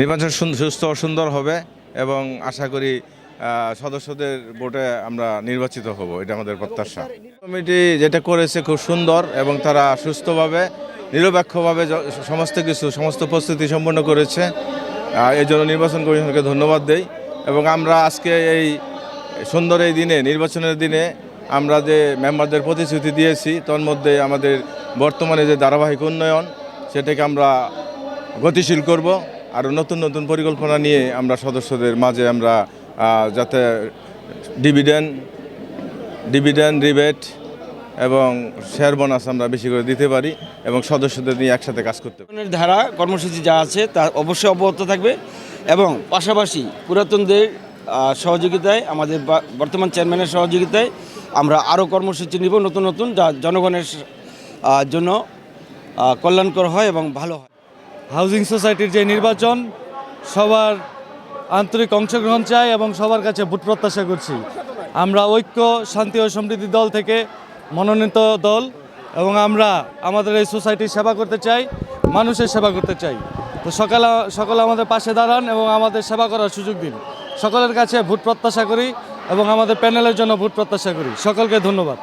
নির্বাচন সুস্থ ও সুন্দর হবে এবং আশা করি সদস্যদের ভোটে আমরা নির্বাচিত হব। এটা আমাদের প্রত্যাশা। কমিটি যেটা করেছে খুব সুন্দর এবং তারা সুস্থভাবে, নিরপেক্ষভাবে সমস্ত কিছু, সমস্ত প্রস্তুতি সম্পন্ন করেছে। এই জন্য নির্বাচন কমিশনকে ধন্যবাদ দেই এবং আমরা আজকে এই সুন্দর এই দিনে, নির্বাচনের দিনে আমরা যে মেম্বারদের প্রতিশ্রুতি দিয়েছি তার মধ্যে আমাদের বর্তমানে যে ধারাবাহিক উন্নয়ন, সেটাকে আমরা গতিশীল করব। আর নতুন নতুন পরিকল্পনা নিয়ে আমরা সদস্যদের মাঝে আমরা যাতে ডিভিডেন্ড ডিভিডেন্ড রিবেট এবং শেয়ার বোনাস আমরা বেশি করে দিতে পারি এবং সদস্যদের নিয়ে একসাথে কাজ করতে পারি। ধারা, কর্মসূচি যা আছে তা অবশ্যই অব্যাহত থাকবে এবং পাশাপাশি পুরাতনদের সহযোগিতায়, আমাদের বর্তমান চেয়ারম্যানের সহযোগিতায় আমরা আরও কর্মসূচি নিব নতুন নতুন যা জনগণের জন্য কল্যাণকর হয় এবং ভালো হয়। হাউজিং সোসাইটির যে নির্বাচন, সবার আন্তরিক অংশগ্রহণ চাই এবং সবার কাছে ভোট প্রত্যাশা করছি। আমরা ঐক্য, শান্তি ও সমৃদ্ধি দল থেকে মনোনীত দল এবং আমরা আমাদের এই সোসাইটির সেবা করতে চাই, মানুষের সেবা করতে চাই। তো সকালে, সকলে আমাদের পাশে দাঁড়ান এবং আমাদের সেবা করার সুযোগ দিন। সকলের কাছে ভোট প্রত্যাশা করি এবং আমাদের প্যানেলের জন্য ভোট প্রত্যাশা করি। সকলকে ধন্যবাদ।